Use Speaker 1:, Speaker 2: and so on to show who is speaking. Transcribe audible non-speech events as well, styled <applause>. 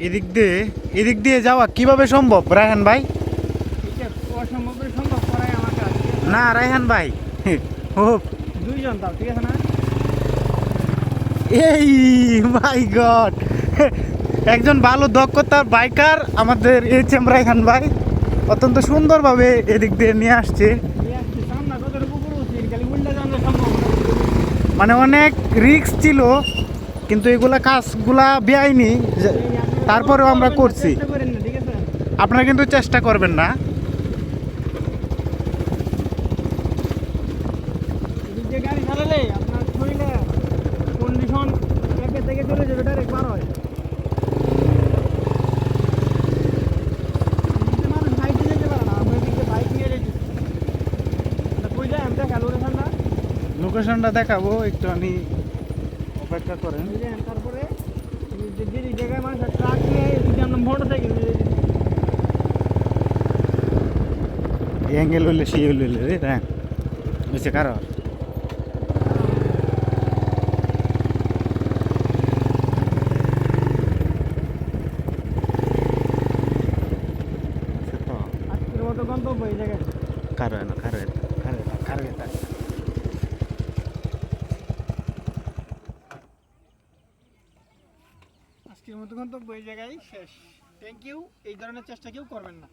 Speaker 1: এদিক দিয়ে এদিক দিয়ে যাওয়া কীভাবে সম্ভব রায়হান ভাই? না রায়হান ভাই। <laughs>
Speaker 2: দুইজন তাও ঠিক আছে না?
Speaker 1: এই মাই গড <laughs> একজন ভালো দক্ষতার বাইকার আমাদের এইচ এম রায়হান ভাই। অত্যন্ত সুন্দরভাবে এদিক দিয়ে নিয়ে আসছে। মানে অনেক রিস্ক ছিল কিন্তু এগুলা কাজগুলা বেআইনি। তারপরেও আমরা করছি।
Speaker 2: করেন না, ঠিক আছে?
Speaker 1: আপনারা কিন্তু চেষ্টা করবেন না।
Speaker 2: হয়। লোকেশনটা
Speaker 1: লোকেশনটা দেখাবো একটু আমি অপেক্ষা করেন।
Speaker 2: তারপরে যে যে জায়গায় মানুষ motorcycle. ಹೆಂಗೆಲ್ಲೂ ಇಲ್ಲ ಶಿ
Speaker 1: ಇಲ್ಲೂ ಇಲ್ಲ ರೀ ಮಿಸಿಕಾರ ಕಾರು ಏನೋ ಕಾರು ಇತ್ತು ಕಾರು
Speaker 2: আজকের মতো বই এই জায়গায় শেষ। থ্যাংক ইউ এই ধরনের চেষ্টা কেউ করবেন না।